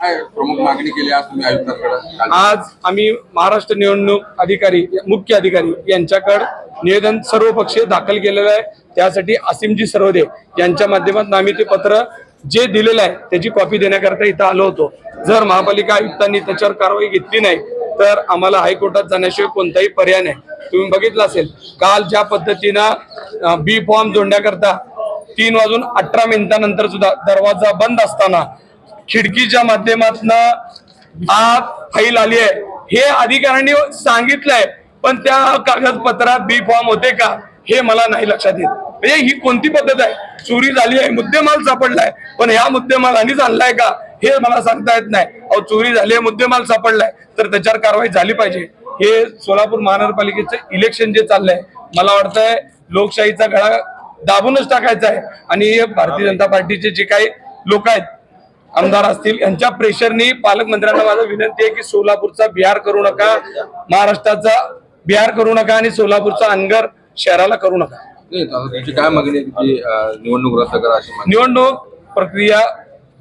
काय प्रमुख मागणी केली आज तुम्ही आयुक्तांकडे? आज आम्ही महाराष्ट्र निवडणूक अधिकारी मुख्य अधिकारी यांच्याकडे निवेदन सर्व पक्षीय दाखल केलेलं आहे. त्यासाठी असीमजी सर्वदेव यांच्या माध्यमातून आम्ही ते पत्र जे दिलेलं आहे त्याची कॉपी देण्याकरता इथं आलो होतो. जर महापालिका आयुक्तांनी त्याच्यावर कारवाई घेतली नाही तर आम्हाला हायकोर्टात जाण्याशिवाय कोणताही पर्याय नाही. तुम्ही बघितलं असेल काल ज्या पद्धतीनं बी फॉर्म जोडण्याकरता तीन वाजून अठरा मिनिटानंतर सुद्धा दरवाजा बंद असताना खिडकीच्या माध्यमातून आत फाईल आली आहे. हे अधिकाऱ्यांनी सांगितलंय पण त्या कागदपत्रात बी फॉर्म होते का हे मला नाही लक्षात येत. म्हणजे ही कोणती पद्धत आहे? चोरी झाली आहे मुद्देमाल सापडलाय पण ह्या मुद्देमाल आणिच आणलाय का हे मला सांगता येत नाही. अहो चोरी झाली आहे मुद्देमाल सापडलाय तर त्याच्यावर कारवाई झाली पाहिजे. हे सोलापूर महानगरपालिकेचं इलेक्शन जे चाललंय मला वाटतंय लोकशाहीचा गळा दाबूनच टाकायचा आहे. आणि भारतीय जनता पार्टीचे जे काही लोक आहेत आमदार असतील. यांच्या प्रेशरनी पालकमंत्र्यांना माझं विनंती आहे की सोलापूरचा बिहार करू नका. महाराष्ट्राचा बिहार करू नका आणि सोलापूरचा अनगर शहराला करू नका. तुमची काय मागणी निवडणूक रद्द करा अशी निवडणूक प्रक्रिया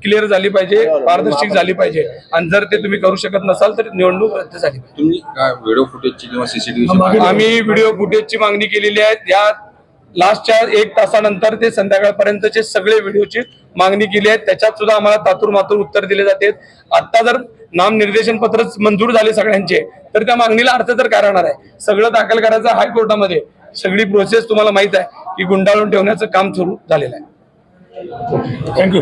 क्लिअर झाली पाहिजे पारदर्शक झाली पाहिजे. आणि जर ते तुम्ही करू शकत नसाल तर निवडणूक रद्द झाली पाहिजे. तुम्ही काय व्हिडिओ फुटेजची किंवा सीसीटीव्हीची मागणी आम्ही व्हिडिओ फुटेजची मागणी केलेली आहे. या लास्टच्या एक तासानंतर ते संध्याकाळपर्यंतचे सगळे व्हिडिओची मागणी केली आहे. त्याच्यात सुद्धा आम्हाला तातूर मातूर उत्तर दिले जाते. आता जर नामनिर्देशन पत्र मंजूर झाले सगळ्यांचे तर त्या मागणीला अर्थ तर काय राहणार आहे. सगळं दाखल करायचं हायकोर्टामध्ये. सगळी प्रोसेस तुम्हाला माहीत आहे की गुंडाळून ठेवण्याचं काम सुरू झालेलं आहे. थँक्यू